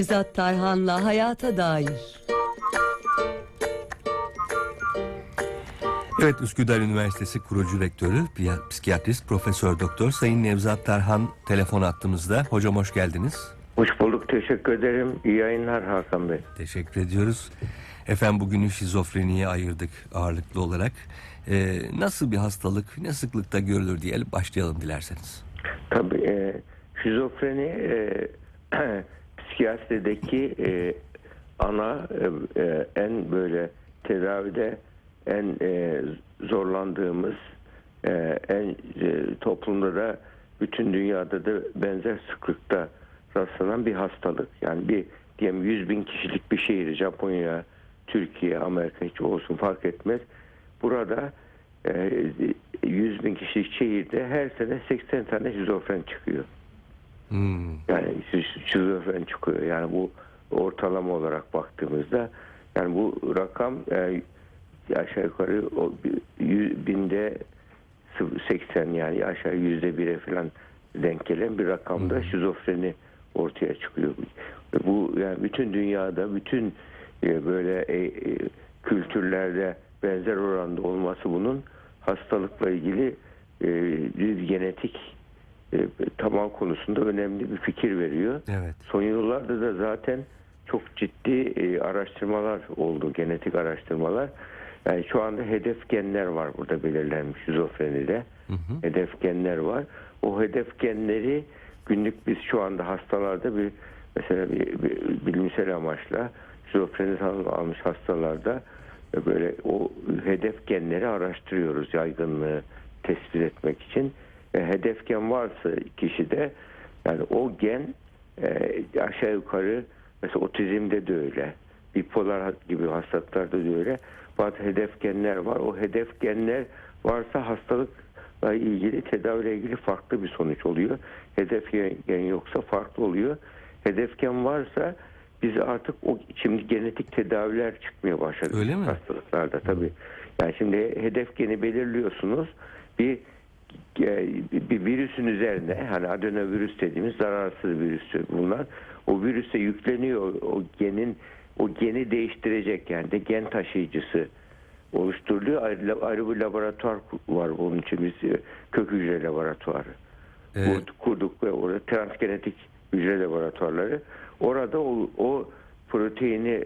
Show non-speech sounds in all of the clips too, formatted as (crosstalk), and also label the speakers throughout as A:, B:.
A: Nevzat Tarhan'la Hayata Dair.
B: Evet Üsküdar Üniversitesi kurucu rektörü, psikiyatrist Profesör Doktor Sayın Nevzat Tarhan telefon attığımızda. Hocam hoş geldiniz.
C: Hoş bulduk. Teşekkür ederim. İyi yayınlar Hakan Bey.
B: Teşekkür ediyoruz. Efendim bugünü şizofreniye ayırdık ağırlıklı olarak. Ee, nasıl bir hastalık, ne sıklıkta görülür diyelim başlayalım dilerseniz.
C: Tabii e, şizofreni e, (clears throat) psikiyatrideki e, ana e, e, en böyle tedavide en e, zorlandığımız e, en e, toplumda da bütün dünyada da benzer sıklıkta rastlanan bir hastalık. Yani bir diyelim 100 bin kişilik bir şehir Japonya, Türkiye, Amerika hiç olsun fark etmez. Burada e, 100 bin kişilik şehirde her sene 80 tane şizofren çıkıyor.
B: Hmm,
C: Yani şiz- şizofren çıkıyor. Yani bu ortalama olarak baktığımızda yani bu rakam e, aşağı yukarı o yüz- binde sıfır- 80 yani aşağı yüzde bire falan denk gelen bir rakamda şizofreni ortaya çıkıyor. Bu yani bütün dünyada bütün e, böyle e, e, kültürlerde benzer oranda olması bunun hastalıkla ilgili e, bir genetik e, tamam konusunda önemli bir fikir veriyor.
B: evet.
C: Son yıllarda da zaten çok ciddi e, araştırmalar oldu, genetik araştırmalar. Yani şu anda hedef genler var burada belirlenmiş şizofrenide.
B: Hı hı.
C: Hedef genler var. O hedef genleri günlük biz şu anda hastalarda bir mesela bir, bir bilimsel amaçla şizofreni almış hastalarda e, böyle o hedef genleri araştırıyoruz yaygınlığı tespit etmek için. E, hedef gen varsa kişide yani o gen e, aşağı yukarı mesela otizmde de öyle. Bipolar gibi hastalıklarda da öyle. Bazı hedef genler var. O hedef genler varsa hastalıkla ilgili tedaviyle ilgili farklı bir sonuç oluyor. Hedef gen yoksa farklı oluyor. Hedef gen varsa biz artık o şimdi genetik tedaviler çıkmaya başladı.
B: Öyle mi?
C: Hastalıklarda tabii. Yani şimdi hedef geni belirliyorsunuz. Bir bir virüsün üzerine hani adenovirüs dediğimiz zararsız virüs bunlar. O virüse yükleniyor o genin o geni değiştirecek yani de gen taşıyıcısı oluşturuluyor. Ayrı, ayrı bir laboratuvar var bunun için biz e, kök hücre laboratuvarı
B: Ee,
C: Kur- kurduk ve orada transgenetik hücre laboratuvarları. Orada o, o proteini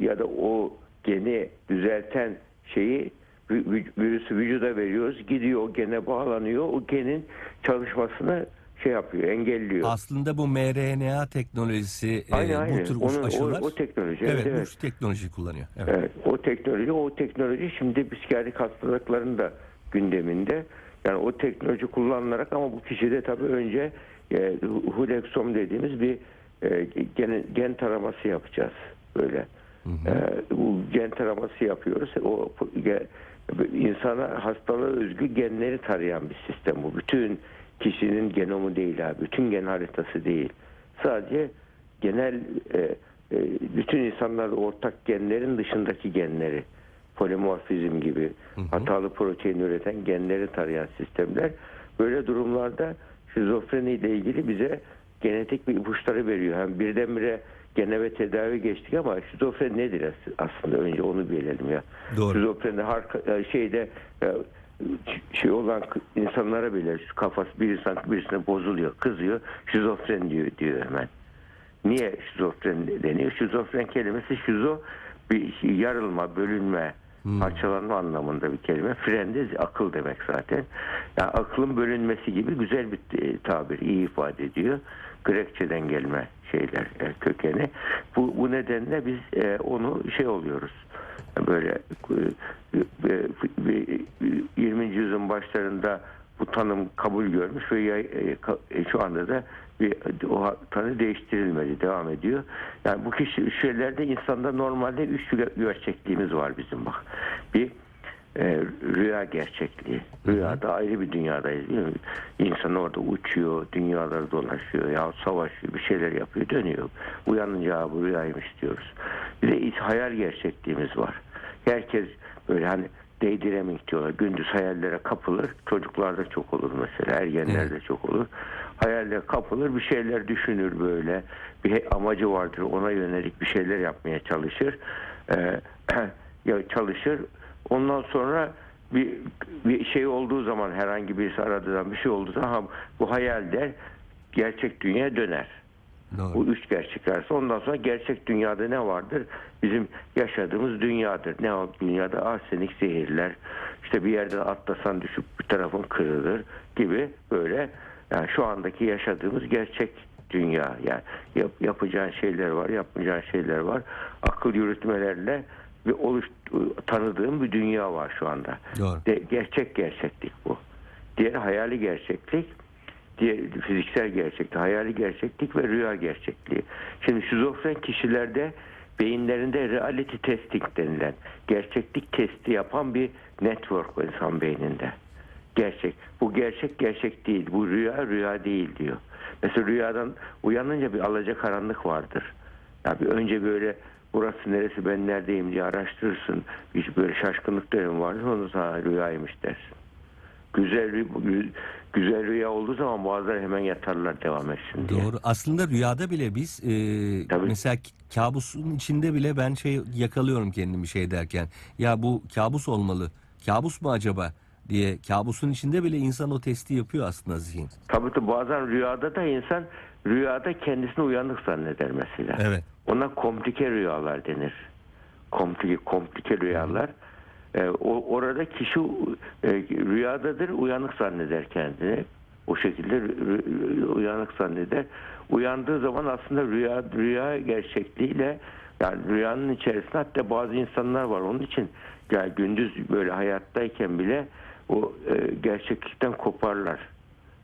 C: ya da o geni düzelten şeyi virüsü vücuda veriyoruz. Gidiyor o gene bağlanıyor. O genin çalışmasını şey yapıyor, engelliyor.
B: aslında bu mRNA teknolojisi e,
C: Aynen, aynen.
B: bu tür
C: Onun- o-
B: aşılar.
C: o teknoloji,
B: Evet,
C: evet,
B: bu teknoloji kullanıyor. Evet.
C: Evet, o teknoloji, o teknoloji şimdi psikiyatrik hastalıkların da gündeminde. Yani o teknoloji kullanılarak ama bu kişide tabii önce e, Hulexom dediğimiz bir e, gen, gen taraması yapacağız böyle. E, bu gen taraması yapıyoruz. O insana hastalığa özgü genleri tarayan bir sistem bu. Bütün kişinin genomu değil abi. Bütün gen haritası değil. Sadece genel e, e, bütün insanlarda ortak genlerin dışındaki genleri polimorfizm gibi hatalı protein üreten genleri tarayan sistemler böyle durumlarda şizofreni ile ilgili bize genetik bir ipuçları veriyor. Hem birdenbire gene ve tedavi geçtik ama şizofren nedir as- aslında önce onu bilelim ya.
B: Doğru.
C: Şizofreni har- e, şeyde e, şey olan insanlara bile kafası bir insan birisine bozuluyor, kızıyor, şizofren diyor diyor hemen. Niye şizofren deniyor? Şizofren kelimesi şizo bir şey, yarılma, bölünme, parçalanma anlamında bir kelime. Fren de akıl demek zaten. Yani aklın bölünmesi gibi güzel bir e, tabir, iyi ifade ediyor. Grekçeden gelme şeyler e, kökeni. Bu, bu nedenle biz e, onu şey oluyoruz. Böyle e, e, 20. yüzyılın başlarında bu tanım kabul görmüş ve şu anda da bir o tanı değiştirilmedi, devam ediyor. Yani bu kişi şeylerde insanda normalde üç gerçekliğimiz var bizim bak. Bir e, rüya gerçekliği. Rüyada ayrı bir dünyadayız değil mi? İnsan orada uçuyor, dünyaları dolaşıyor ya savaşıyor, bir şeyler yapıyor, dönüyor. Uyanınca "Aa, bu rüyaymış diyoruz. Bir de hayal gerçekliğimiz var. Herkes böyle hani daydreaming diyorlar. Gündüz hayallere kapılır. Çocuklarda çok olur mesela. Ergenlerde çok olur. Hayallere kapılır. Bir şeyler düşünür böyle. Bir amacı vardır. Ona yönelik bir şeyler yapmaya çalışır. Ee, (clears throat) ya çalışır. Ondan sonra bir, bir şey olduğu zaman herhangi birisi aradığı zaman bir şey olduğu zaman "Ha, bu hayal der gerçek dünyaya döner.
B: Doğru.
C: Bu üç gerçek arası. Ondan sonra gerçek dünyada ne vardır? Bizim yaşadığımız dünyadır. Ne o dünyada? Arsenik zehirler. İşte bir yerden atlasan düşüp bir tarafın kırılır gibi böyle. Yani şu andaki yaşadığımız gerçek dünya. Yani yap, yapacağın şeyler var, yapmayacağın şeyler var. Akıl yürütmelerle bir oluş, tanıdığım bir dünya var şu anda.
B: Doğru.
C: De, gerçek gerçeklik bu. Diğer hayali gerçeklik diğer fiziksel gerçeklik, hayali gerçeklik ve rüya gerçekliği. Şimdi şizofren kişilerde beyinlerinde reality testing denilen gerçeklik testi yapan bir network var insan beyninde. Gerçek. Bu gerçek gerçek değil. Bu rüya rüya değil diyor. Mesela rüyadan uyanınca bir alacakaranlık vardır. Ya bir önce böyle burası neresi ben neredeyim diye araştırırsın. Bir böyle şaşkınlık dönemi vardır. Ondan sonra rüyaymış dersin güzel güzel rüya olduğu zaman bazıları hemen yatarlar devam etsin diye.
B: Doğru. Aslında rüyada bile biz e,
C: Tabii.
B: mesela kabusun içinde bile ben şey yakalıyorum kendimi şey derken. Ya bu kabus olmalı. Kabus mu acaba diye kabusun içinde bile insan o testi yapıyor aslında zihin.
C: Tabii ki bazen rüyada da insan rüyada kendisini uyanık zanneder mesela.
B: Evet.
C: Ona komplike rüyalar denir. Komplike, komplike rüyalar. Ee, o, orada kişi e, rüyadadır, uyanık zanneder kendini. O şekilde uyanık zanneder. Uyandığı zaman aslında rüya rüya gerçekliğiyle yani rüyanın içerisinde hatta bazı insanlar var. Onun için yani gündüz böyle hayattayken bile o e, gerçeklikten koparlar.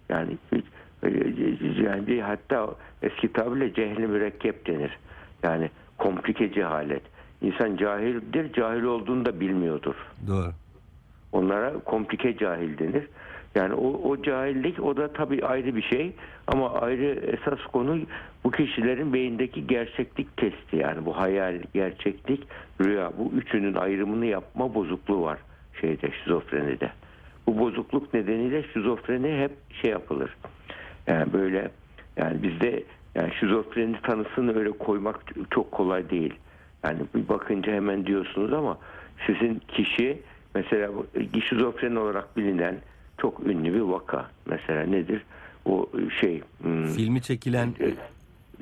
C: Yani hiç- yani hatta eski tabirle cehli mürekkep denir. Yani komplike cehalet. İnsan cahildir, cahil olduğunu da bilmiyordur.
B: Doğru.
C: Onlara komplike cahil denir. Yani o, o cahillik o da tabii ayrı bir şey ama ayrı esas konu bu kişilerin beyindeki gerçeklik testi yani bu hayal, gerçeklik, rüya bu üçünün ayrımını yapma bozukluğu var şeyde şizofrenide. Bu bozukluk nedeniyle şizofreni hep şey yapılır. Yani böyle yani bizde yani şizofreni tanısını öyle koymak çok kolay değil. Yani bir bakınca hemen diyorsunuz ama sizin kişi mesela bu şizofren olarak bilinen çok ünlü bir vaka. Mesela nedir? O şey hmm,
B: Filmi çekilen
C: e,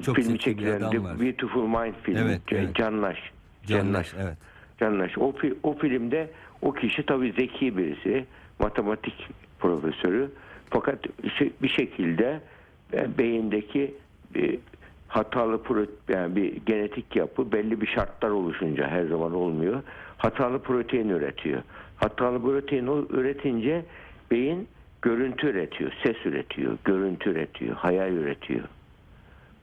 B: çok
C: filmi
B: bir
C: çekilen
B: adam
C: The
B: var.
C: Beautiful Mind filmi.
B: Evet, evet.
C: Canlaş.
B: Canlaş, evet.
C: Canlaş. O, o filmde o kişi tabii zeki birisi. Matematik profesörü. Fakat şey- bir şekilde e, beyindeki bir hatalı prote- yani bir genetik yapı belli bir şartlar oluşunca her zaman olmuyor. Hatalı protein üretiyor. Hatalı protein üretince beyin görüntü üretiyor, ses üretiyor, görüntü üretiyor, hayal üretiyor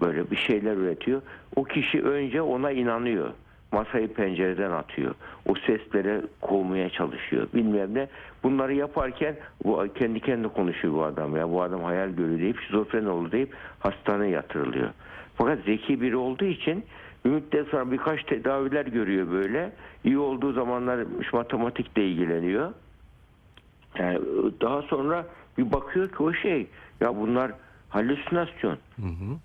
C: böyle bir şeyler üretiyor. O kişi önce ona inanıyor. Masayı pencereden atıyor. O seslere kovmaya çalışıyor. Bilmem ne. Bunları yaparken bu kendi kendi konuşuyor bu adam ya. Bu adam hayal görüyor deyip şizofren oldu deyip hastaneye yatırılıyor. Fakat zeki biri olduğu için bir müddet sonra birkaç tedaviler görüyor böyle. İyi olduğu zamanlar matematikle ilgileniyor. Yani daha sonra bir bakıyor ki o şey ya bunlar halüsinasyon.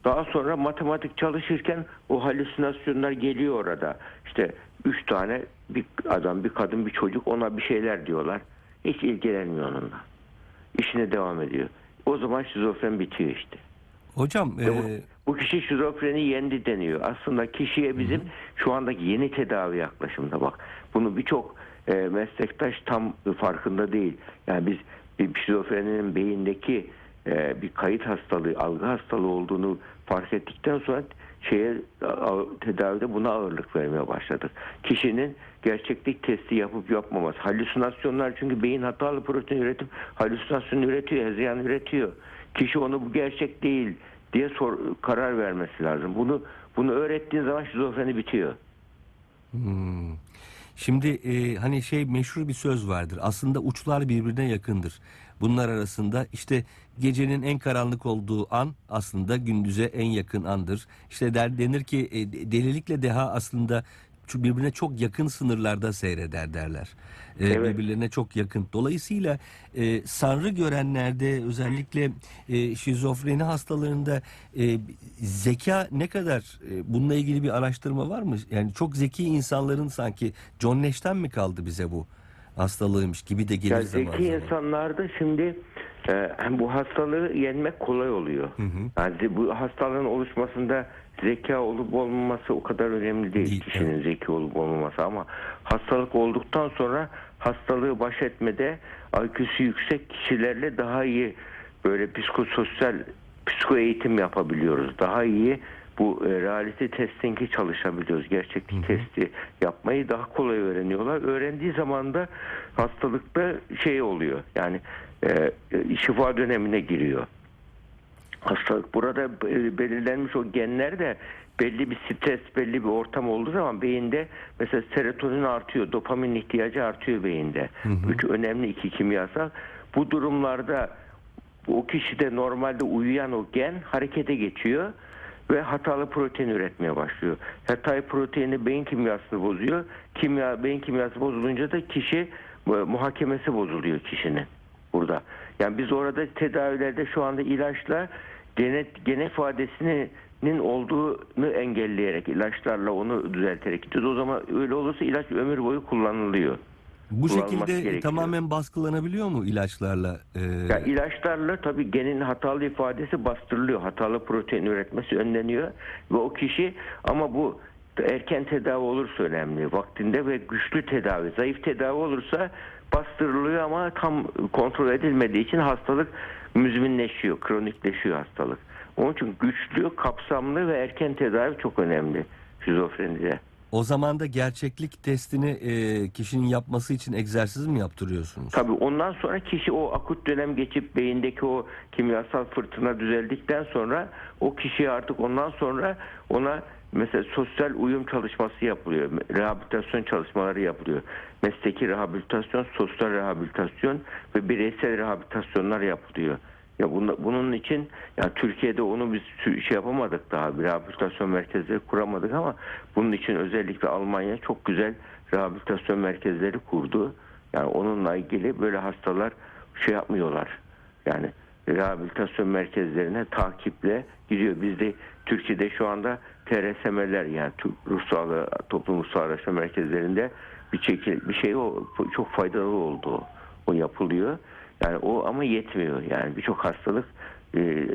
C: Daha sonra matematik çalışırken o halüsinasyonlar geliyor orada. İşte üç tane bir adam, bir kadın, bir çocuk ona bir şeyler diyorlar. Hiç ilgilenmiyor onunla. İşine devam ediyor. O zaman şizofren bitiyor işte.
B: Hocam e,
C: bu kişi şizofreni yendi deniyor. Aslında kişiye bizim şu andaki yeni tedavi yaklaşımda bak. Bunu birçok e, meslektaş tam farkında değil. Yani biz bir şizofreninin beyindeki e, bir kayıt hastalığı, algı hastalığı olduğunu fark ettikten sonra şeye tedavide buna ağırlık vermeye başladık. Kişinin gerçeklik testi yapıp yapmaması. Halüsinasyonlar çünkü beyin hatalı protein üretip halüsinasyon üretiyor, hezeyan üretiyor. Kişi onu bu gerçek değil diye sor, karar vermesi lazım. Bunu bunu öğrettiğin zaman şizofreni bitiyor.
B: Hmm. Şimdi e, hani şey meşhur bir söz vardır. Aslında uçlar birbirine yakındır. Bunlar arasında işte gecenin en karanlık olduğu an aslında gündüze en yakın andır. İşte der, denir ki e, delilikle deha aslında birbirine çok yakın sınırlarda seyreder derler. Ee,
C: Evet.
B: Birbirlerine çok yakın. Dolayısıyla e, sanrı görenlerde özellikle e, şizofreni hastalarında e, zeka ne kadar e, bununla ilgili bir araştırma var mı? Yani çok zeki insanların sanki John Nash'ten mi kaldı bize bu hastalığıymış gibi de gelir
C: Yani
B: zaman
C: zeki
B: zaman.
C: insanlarda şimdi e, bu hastalığı yenmek kolay oluyor. Yani ze- bu hastalığın oluşmasında zeka olup olmaması o kadar önemli değil,
B: Değil,
C: kişinin zeki olup olmaması ama hastalık olduktan sonra hastalığı baş etmede IQ'su yüksek kişilerle daha iyi böyle psikososyal psiko eğitim yapabiliyoruz. Daha iyi bu e, reality testingi çalışabiliyoruz. Gerçeklik testi yapmayı daha kolay öğreniyorlar. Öğrendiği zaman da hastalıkta şey oluyor. Yani e, e, şifa dönemine giriyor. Hastalık burada e, belirlenmiş o genler de belli bir stres, belli bir ortam olduğu zaman beyinde mesela serotonin artıyor, dopamin ihtiyacı artıyor beyinde. Üç önemli iki kimyasal. Bu durumlarda o kişide normalde uyuyan o gen harekete geçiyor ve hatalı protein üretmeye başlıyor. Hatalı proteini beyin kimyasını bozuyor. Kimya beyin kimyası bozulunca da kişi e, muhakemesi bozuluyor kişinin burada. Yani biz orada tedavilerde şu anda ilaçla gene, gene ifadesinin olduğunu engelleyerek ilaçlarla onu düzelterek gidiyoruz. O zaman öyle olursa ilaç ömür boyu kullanılıyor.
B: Bu şekilde
C: gerekiyor.
B: tamamen baskılanabiliyor mu ilaçlarla? Ee,
C: Ya ilaçlarla tabii genin hatalı ifadesi bastırılıyor. Hatalı protein üretmesi önleniyor ve o kişi ama bu erken tedavi olursa önemli. Vaktinde ve güçlü tedavi. Zayıf tedavi olursa bastırılıyor ama tam kontrol edilmediği için hastalık müzminleşiyor, kronikleşiyor hastalık. Onun için güçlü, kapsamlı ve erken tedavi çok önemli şizofrenide.
B: O zaman da gerçeklik testini e, kişinin yapması için egzersiz mi yaptırıyorsunuz?
C: Tabii ondan sonra kişi o akut dönem geçip beyindeki o kimyasal fırtına düzeldikten sonra o kişiye artık ondan sonra ona mesela sosyal uyum çalışması yapılıyor. Rehabilitasyon çalışmaları yapılıyor. Mesleki rehabilitasyon, sosyal rehabilitasyon ve bireysel rehabilitasyonlar yapılıyor. Ya bunun, için ya Türkiye'de onu biz şey yapamadık daha bir rehabilitasyon merkezleri kuramadık ama bunun için özellikle Almanya çok güzel rehabilitasyon merkezleri kurdu. Yani onunla ilgili böyle hastalar şey yapmıyorlar. Yani rehabilitasyon merkezlerine takiple gidiyor. Bizde Türkiye'de şu anda TRSM'ler yani Türk Ruh Sağlığı Toplum Ruh Sağlığı Araştırma Merkezlerinde bir çekil bir şey o çok faydalı oldu. o. Yapılıyor. Yani o ama yetmiyor. Yani birçok hastalık e,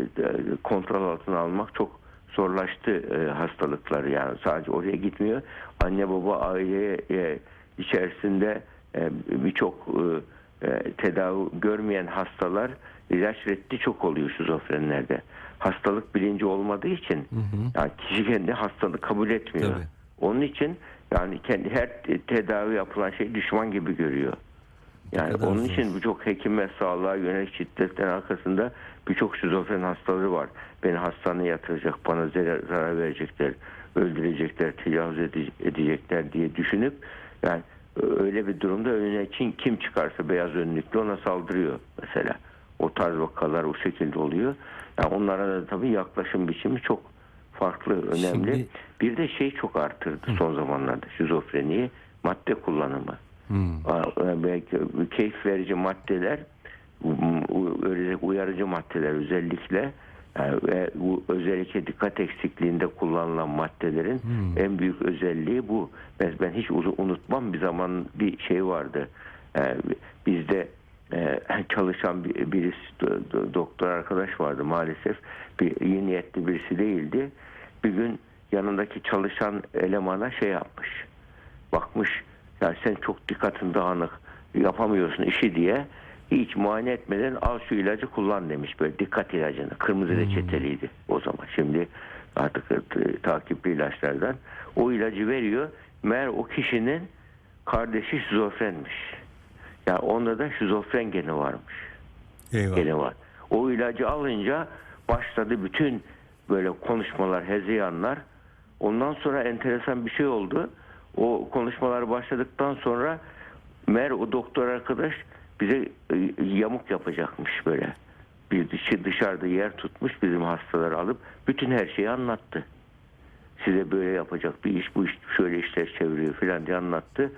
C: kontrol altına almak çok zorlaştı e, hastalıklar yani sadece oraya gitmiyor. Anne baba aile e, içerisinde e, birçok tedavi görmeyen hastalar ilaç reddi çok oluyor şizofrenlerde. Hastalık bilinci olmadığı için yani kişi kendi hastalığı kabul etmiyor.
B: Tabii.
C: Onun için yani kendi her te- tedavi yapılan şey düşman gibi görüyor. Yani
B: kadar
C: onun için birçok hekim ve sağlığa yönelik şiddetlerin arkasında birçok şizofren hastaları var. Beni hastaneye yatıracak, bana zarar, verecekler, öldürecekler, tecavüz ede- edecekler diye düşünüp yani öyle bir durumda önüne kim, kim çıkarsa beyaz önlüklü ona saldırıyor mesela. O tarz vakalar o şekilde oluyor. Yani onlara da tabii yaklaşım biçimi çok farklı, önemli.
B: Şimdi-
C: Bir de şey çok arttırdı son zamanlarda şizofreniyi, madde kullanımı.
B: Hmm.
C: Aa, belki keyif verici maddeler uyarıcı maddeler özellikle yani ve bu özellikle dikkat eksikliğinde kullanılan maddelerin en büyük özelliği bu. Ben, ben hiç unutmam bir zaman bir şey vardı. Ee, bizde e, (laughs) çalışan bir, birisi do- do- doktor arkadaş vardı maalesef. Bir iyi niyetli birisi değildi. Bir gün yanındaki çalışan elemana şey yapmış. Bakmış ya sen çok dikkatin dağınık yapamıyorsun işi diye. Hiç muayene etmeden al şu ilacı kullan demiş. Böyle dikkat ilacını kırmızı reçeteliydi o zaman. Şimdi artık e, takipli ilaçlardan. O ilacı veriyor. Meğer o kişinin kardeşi şizofrenmiş ya onda da şizofren geni varmış
B: Eyvah.
C: gene var. O ilacı alınca başladı bütün böyle konuşmalar, hezeyanlar. Ondan sonra enteresan bir şey oldu. O konuşmalar başladıktan sonra meğer o doktor arkadaş bize e, yamuk yapacakmış böyle. Bir dışarıda yer tutmuş bizim hastaları alıp bütün her şeyi anlattı. size böyle yapacak bir iş bu iş şöyle işler çeviriyor falan diye anlattı.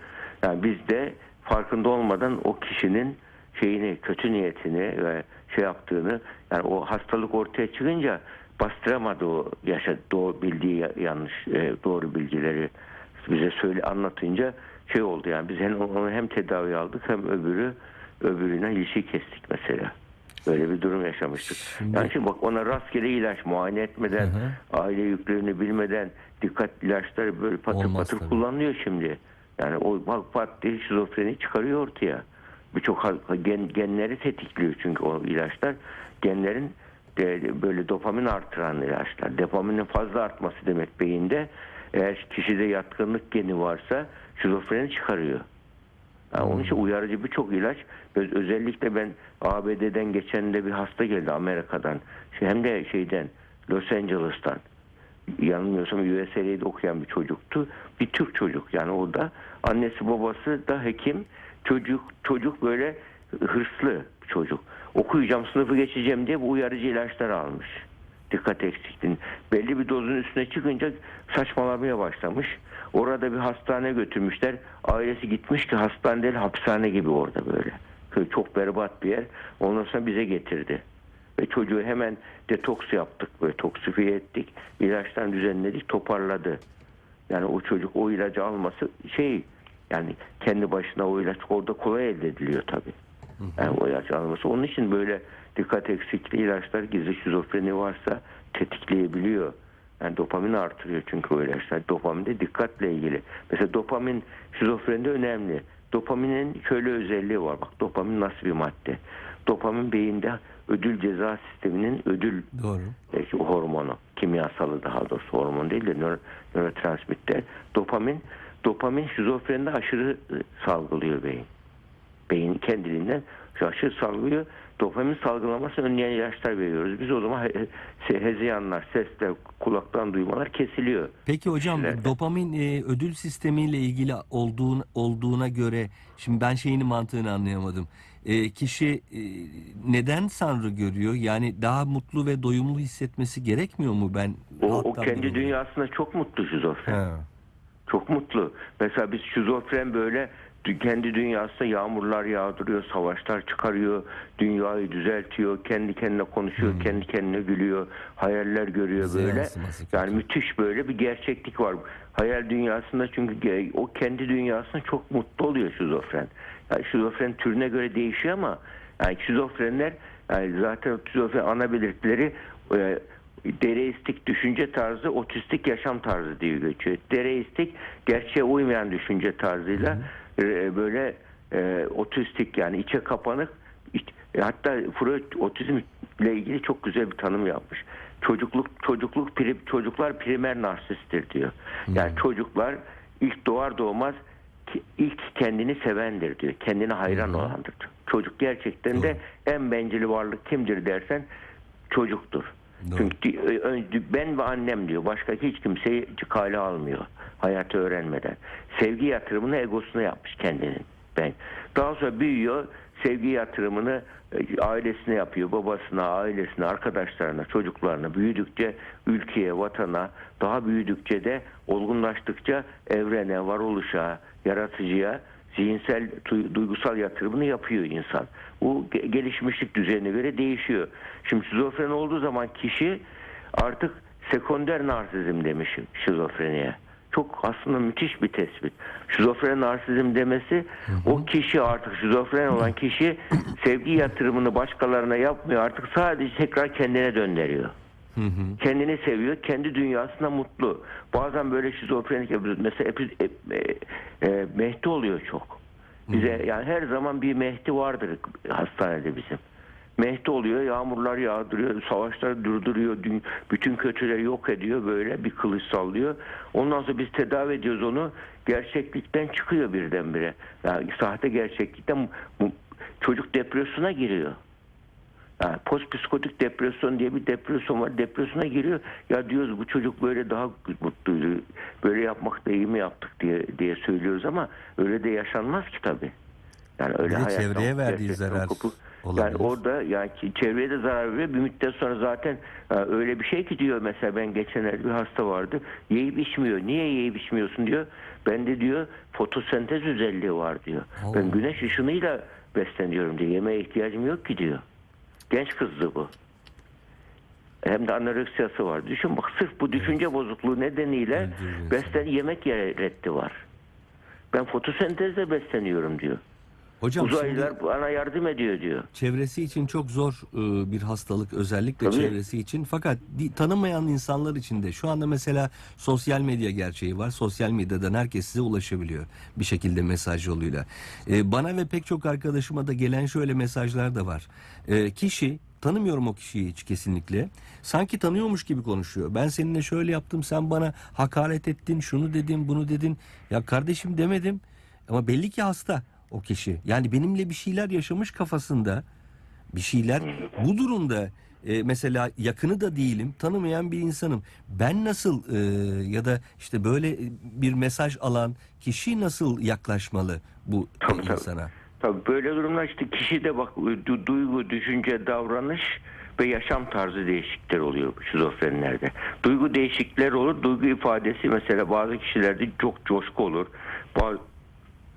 C: Yani biz de farkında olmadan o kişinin şeyini kötü niyetini ve şey yaptığını yani o hastalık ortaya çıkınca bastıramadı o yaşadığı o bildiği ya- yanlış e, doğru bilgileri bize söyle anlatınca şey oldu yani biz hem onu hem tedavi aldık hem öbürü öbürüne ilişki kestik mesela. Böyle bir durum yaşamıştık.
B: Şimdi-
C: Yani şimdi bak ona rastgele ilaç muayene etmeden, aile yüklerini bilmeden dikkat ilaçları böyle patır
B: Olmaz
C: patır
B: tabii.
C: kullanılıyor şimdi. Yani o bak diye şizofreni çıkarıyor ortaya. Birçok gen, genleri tetikliyor çünkü o ilaçlar. Genlerin de, böyle dopamin artıran ilaçlar. Dopaminin fazla artması demek beyinde. Eğer kişide yatkınlık geni varsa şizofreni çıkarıyor. Yani onun için uyarıcı birçok ilaç öz- özellikle ben ABD'den geçen de bir hasta geldi Amerika'dan şey, hem de şeyden Los Angeles'tan yanılmıyorsam USA'de okuyan bir çocuktu. Bir Türk çocuk yani o da annesi babası da hekim çocuk çocuk böyle hırslı bir çocuk. Okuyacağım sınıfı geçeceğim diye bu uyarıcı ilaçlar almış. Dikkat eksikliğinin. Belli bir dozun üstüne çıkınca saçmalamaya başlamış. Orada bir hastane götürmüşler. Ailesi gitmiş ki hastane değil hapishane gibi orada. Böyle Çok berbat bir yer. Ondan sonra bize getirdi. Ve çocuğu hemen detoks yaptık. Böyle toksifiye ettik. İlaçtan düzenledik. Toparladı. Yani o çocuk o ilacı alması şey yani kendi başına o ilaç orada kolay elde ediliyor tabii. Yani o ilaç alması. Onun için böyle dikkat eksikliği ilaçlar gizli şizofreni varsa tetikleyebiliyor. Yani dopamin artırıyor çünkü o ilaçlar. Dopamin de dikkatle ilgili. Mesela dopamin şizofrenide önemli. Dopaminin şöyle özelliği var. Bak dopamin nasıl bir madde? Dopamin beyinde ödül ceza sisteminin ödül
B: Doğru.
C: e, hormonu, kimyasalı daha doğrusu hormon değil de nöro, nörotransmitter. Dopamin, dopamin şizofrenide aşırı e, salgılıyor beyin. Beyin kendiliğinden aşırı salgılıyor. Dopamin salgılamasını önleyen ilaçlar veriyoruz. Biz o zaman he, he- hezeyanlar, sesler, kulaktan duymalar kesiliyor.
B: Peki hocam
C: Kişilerde.
B: dopamin e, ödül sistemiyle ilgili olduğun, olduğuna göre şimdi ben şeyini mantığını anlayamadım. E, kişi e, neden sanrı görüyor? Yani daha mutlu ve doyumlu hissetmesi gerekmiyor mu ben?
C: O, o kendi dünyasında çok mutlu şizofren.
B: Ha.
C: Çok mutlu. Mesela biz şizofren böyle kendi dünyasında yağmurlar yağdırıyor, savaşlar çıkarıyor, dünyayı düzeltiyor, kendi kendine konuşuyor, kendi kendine gülüyor, hayaller görüyor
B: Bize
C: böyle. Yani müthiş böyle bir gerçeklik var. Hayal dünyasında çünkü o kendi dünyasında çok mutlu oluyor şizofren. Yani şizofren türüne göre değişiyor ama yani şizofrenler yani zaten şizofren ana belirtileri e, dereistik düşünce tarzı, otistik yaşam tarzı diye geçiyor. Dereistik gerçeğe uymayan düşünce tarzıyla e, böyle e, otistik yani içe kapanık iç- e, hatta Freud otizmle ilgili çok güzel bir tanım yapmış. Çocukluk çocukluk prim, çocuklar primer narsisttir diyor. Yani çocuklar ilk doğar doğmaz ilk kendini sevendir diyor. Kendine hayran olandır. Çocuk gerçekten de en bencil varlık kimdir dersen çocuktur. Çünkü ben ve annem diyor. Başka hiç kimseyi kale almıyor. Hayatı öğrenmeden. Sevgi yatırımını egosuna yapmış kendinin. Ben. Daha sonra büyüyor. Sevgi yatırımını e, ailesine yapıyor. Babasına, ailesine, arkadaşlarına, çocuklarına. Büyüdükçe ülkeye, vatana, daha büyüdükçe de olgunlaştıkça evrene, varoluşa, yaratıcıya zihinsel, du- duygusal yatırımını yapıyor insan. Bu ge- gelişmişlik düzeyine göre değişiyor. Şimdi şizofren olduğu zaman kişi artık sekonder narsizm demiş şizofreniye. Çok aslında müthiş bir tespit. Şizofren narsizm demesi o kişi artık şizofren olan kişi sevgi yatırımını başkalarına yapmıyor. Artık sadece tekrar kendine döndürüyor
B: Hı hı.
C: kendini seviyor, kendi dünyasında mutlu. Bazen böyle şizofrenik. Mesela epi, e, e, e, Mehdi oluyor çok. Bize yani her zaman bir Mehdi vardır hastanede bizim. Mehdi oluyor, yağmurlar yağdırıyor, savaşları durduruyor, dün- bütün kötüleri yok ediyor böyle bir kılıç sallıyor. Ondan sonra biz tedavi ediyoruz onu, gerçeklikten çıkıyor birdenbire. Yani sahte gerçeklikten bu- çocuk depresyona giriyor. Yani postpsikotik depresyon diye bir depresyon var. Depresyona giriyor. Ya diyoruz bu çocuk böyle daha mutluydu. Böyle yapmakta iyi mi yaptık diye diye söylüyoruz ama öyle de yaşanmaz ki tabii. Yani öyle
B: Bir de çevreye verdiği zarar.
C: kopup-
B: Olabilir.
C: Yani orada yani ki- çevreye de zarar veriyor. Bir müddet sonra zaten e, öyle bir şey ki diyor mesela ben geçenlerde bir hasta vardı. Yiyip içmiyor. Niye yiyip içmiyorsun diyor. Bende diyor fotosentez özelliği var diyor.
B: Allah.
C: Ben güneş ışınıyla besleniyorum diyor. Yemeğe ihtiyacım yok ki diyor. Genç kızdı bu. Hem de anoreksiyası var. Düşün bak sırf bu düşünce bozukluğu nedeniyle beslen yemek yer- reddi var. Ben fotosentezle besleniyorum diyor.
B: Hocam şimdi
C: Uzaylılar bana yardım ediyor diyor.
B: çevresi için çok zor e, bir hastalık özellikle
C: Tabii.
B: çevresi için. Fakat di- tanımayan insanlar için de şu anda mesela sosyal medya gerçeği var. Sosyal medyadan herkes size ulaşabiliyor bir şekilde mesaj yoluyla. E, bana ve pek çok arkadaşıma da gelen şöyle mesajlar da var. E, kişi tanımıyorum o kişiyi hiç kesinlikle. Sanki tanıyormuş gibi konuşuyor. Ben seninle şöyle yaptım, sen bana hakaret ettin, şunu dedin, bunu dedin. Ya kardeşim demedim. Ama belli ki hasta o kişi. Yani benimle bir şeyler yaşamış kafasında. Bir şeyler. Bu durumda e, mesela yakını da değilim, tanımayan bir insanım. Ben nasıl e, ya da işte böyle bir mesaj alan kişi nasıl yaklaşmalı bu
C: Tabii, tabii.
B: insana?
C: Tabii böyle durumlar işte kişide bak du- duygu, düşünce, davranış ve yaşam tarzı değişiklikler oluyor bu şizofrenlerde. Duygu değişiklikleri olur. Duygu ifadesi mesela bazı kişilerde çok coşku olur. Bazı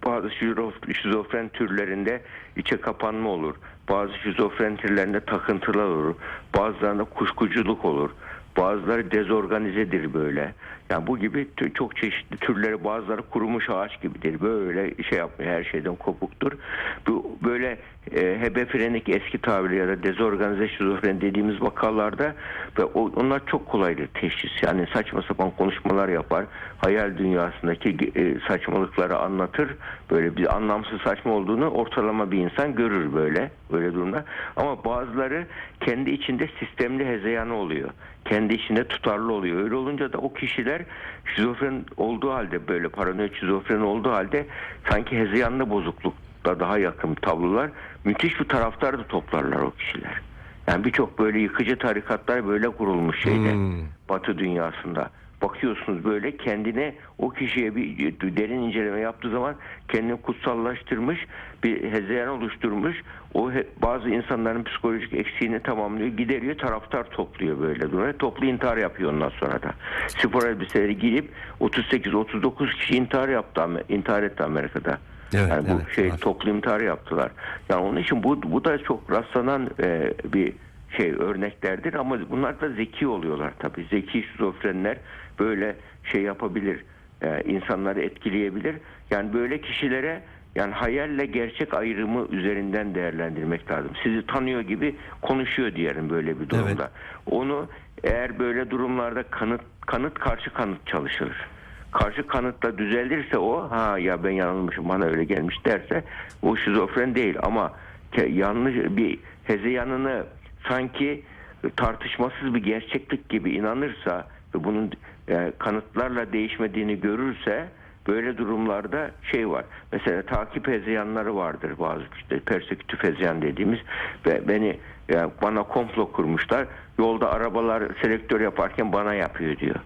C: bazı şizo- şizofren türlerinde içe kapanma olur. Bazı şizofren türlerinde takıntılar olur. Bazılarında kuşkuculuk olur. Bazıları dezorganizedir böyle. Yani bu gibi çok çeşitli türleri bazıları kurumuş ağaç gibidir. Böyle şey yapmıyor her şeyden kopuktur. Bu böyle e, hebefrenik eski tabiri ya da dezorganize şizofren dediğimiz vakalarda ve o, onlar çok kolaydır teşhis. Yani saçma sapan konuşmalar yapar. Hayal dünyasındaki e, saçmalıkları anlatır. Böyle bir anlamsız saçma olduğunu ortalama bir insan görür böyle böyle durumlar. Ama bazıları kendi içinde sistemli hezeyanı oluyor. Kendi içinde tutarlı oluyor. Öyle olunca da o kişiler şizofren olduğu halde böyle paranoid şizofren olduğu halde sanki hezeyanlı bozuklukta daha yakın tablolar müthiş bir taraftar da toplarlar o kişiler. Yani birçok böyle yıkıcı tarikatlar böyle kurulmuş şeyde
B: Hmm.
C: Batı dünyasında. Bakıyorsunuz böyle kendine o kişiye bir derin inceleme yaptığı zaman kendini kutsallaştırmış bir hezeyan oluşturmuş. O he- bazı insanların psikolojik eksiğini tamamlıyor, gideriyor, taraftar topluyor böyle durumda. Toplu intihar yapıyor ondan sonra da. Spor elbiseleri giyip 38-39 kişi intihar yaptı, intihar etti Amerika'da.
B: Evet,
C: yani bu
B: evet,
C: şey
B: var.
C: toplu intihar yaptılar. Yani onun için bu bu da çok rastlanan e, bir şey örneklerdir ama bunlar da zeki oluyorlar tabii. Zeki şizofrenler böyle şey yapabilir. e, insanları etkileyebilir. Yani böyle kişilere yani hayalle gerçek ayrımı üzerinden değerlendirmek lazım. Sizi tanıyor gibi konuşuyor diyelim böyle bir durumda. Onu eğer böyle durumlarda kanıt kanıt karşı kanıt çalışılır karşı kanıtla düzelirse o ha ya ben yanılmışım bana öyle gelmiş derse o şizofren değil ama yanlış bir hezeyanını sanki tartışmasız bir gerçeklik gibi inanırsa bunun e, kanıtlarla değişmediğini görürse böyle durumlarda şey var. Mesela takip hezeyanları vardır bazı işte persekütif hezeyan dediğimiz ve beni yani bana komplo kurmuşlar. Yolda arabalar selektör yaparken bana yapıyor diyor.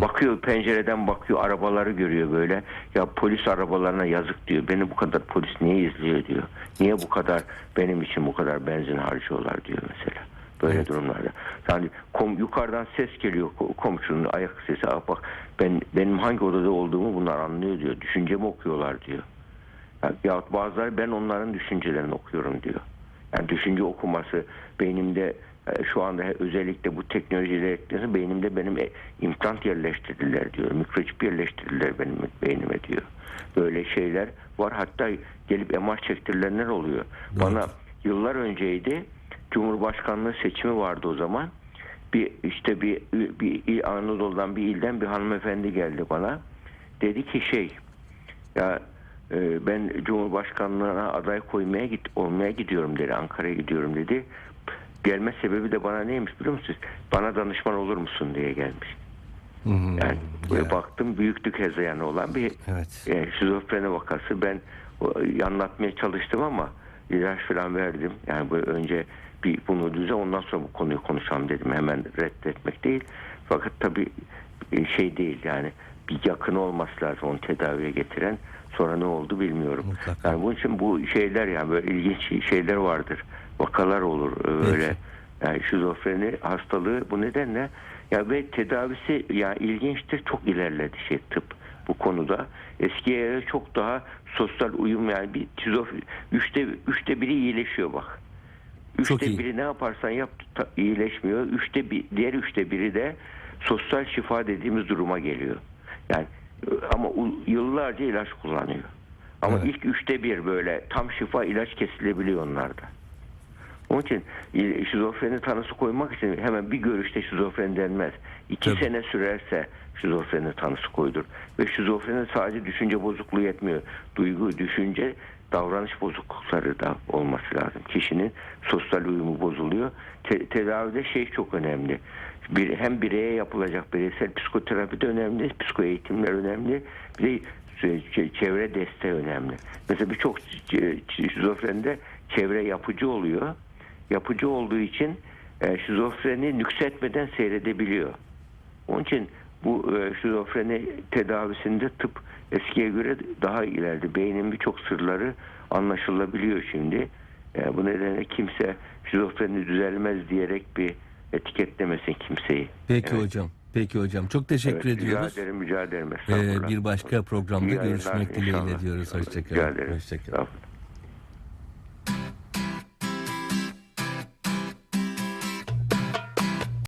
C: Bakıyor pencereden bakıyor arabaları görüyor böyle. Ya polis arabalarına yazık diyor. Beni bu kadar polis niye izliyor diyor. Niye bu kadar benim için bu kadar benzin harcıyorlar diyor mesela. Böyle durumlarda. Yani kom, yukarıdan ses geliyor ko- komşunun ayak sesi. Aa, bak ben benim hangi odada olduğumu bunlar anlıyor diyor. Düşüncemi okuyorlar diyor. Ya, yahut bazıları ben onların düşüncelerini okuyorum diyor. Yani düşünce okuması beynimde e, şu anda özellikle bu teknolojiler eklesi beynimde benim e, implant yerleştirdiler diyor. Mikroçip yerleştirdiler benim beynime diyor. Böyle şeyler var. Hatta gelip MR çektirilenler oluyor. Bana yıllar önceydi Cumhurbaşkanlığı seçimi vardı o zaman. Bir işte bir bir il- Anadolu'dan bir ilden bir hanımefendi geldi bana. Dedi ki şey ya e, ben Cumhurbaşkanlığına aday koymaya git olmaya gidiyorum dedi. Ankara'ya gidiyorum dedi. Gelme sebebi de bana neymiş biliyor musunuz? Bana danışman olur musun diye gelmiş.
B: Hmm,
C: Yani
B: ya,
C: baktım büyüklük hezeyanı olan bir
B: Evet.
C: e, şizofreni vakası. Ben o, anlatmaya çalıştım ama ilaç falan verdim. Yani bu önce bir bunu düze ondan sonra bu konuyu konuşalım dedim. Hemen reddetmek değil. Fakat tabii e, şey değil yani bir yakını olması lazım onu tedaviye getiren. Sonra ne oldu bilmiyorum.
B: Mutlaka.
C: Yani bunun için bu şeyler yani böyle ilginç şeyler vardır. Vakalar olur öyle.
B: Peki.
C: Yani şizofreni hastalığı bu nedenle ya ve tedavisi yani ilginçtir çok ilerledi şey tıp bu konuda. Eskiye göre çok daha sosyal uyum yani bir şizofreni üçte, üçte biri iyileşiyor bak.
B: Çok
C: Üçte
B: iyi.
C: biri ne yaparsan yap iyileşmiyor. Üçte bir, diğer üçte biri de sosyal şifa dediğimiz duruma geliyor. Yani ama yıllarca ilaç kullanıyor. Ama
B: Evet.
C: ilk üçte bir böyle tam şifa ilaç kesilebiliyor onlarda. Onun için e, şizofreni tanısı koymak için hemen bir görüşte şizofren denmez. İki
B: Tabii.
C: sene sürerse şizofreni tanısı koydur. Ve şizofreni sadece düşünce bozukluğu yetmiyor. Duygu, düşünce, davranış bozuklukları da olması lazım. Kişinin sosyal uyumu bozuluyor. Te- tedavide şey çok önemli. Bir, hem bireye yapılacak bireysel psikoterapi de önemli, psiko eğitimler önemli. Bir de çe- çevre desteği önemli. Mesela birçok şizofrende çevre yapıcı oluyor. Yapıcı olduğu için e, şizofreni nüksetmeden seyredebiliyor. Onun için bu e, şizofreni tedavisinde tıp eskiye göre daha ileride. Beynin birçok sırları anlaşılabiliyor şimdi. E, bu nedenle kimse şizofreni düzelmez diyerek bir etiketlemesin kimseyi.
B: Peki
C: Evet.
B: hocam. Peki hocam. Çok teşekkür
C: Evet,
B: ediyoruz.
C: Rica ederim, rica ederim.
B: Ee, bir başka programda görüşmek dileğiyle diyoruz.
C: Rica
B: Hoşçakalın.
C: ederim.
B: Hoşçakalın.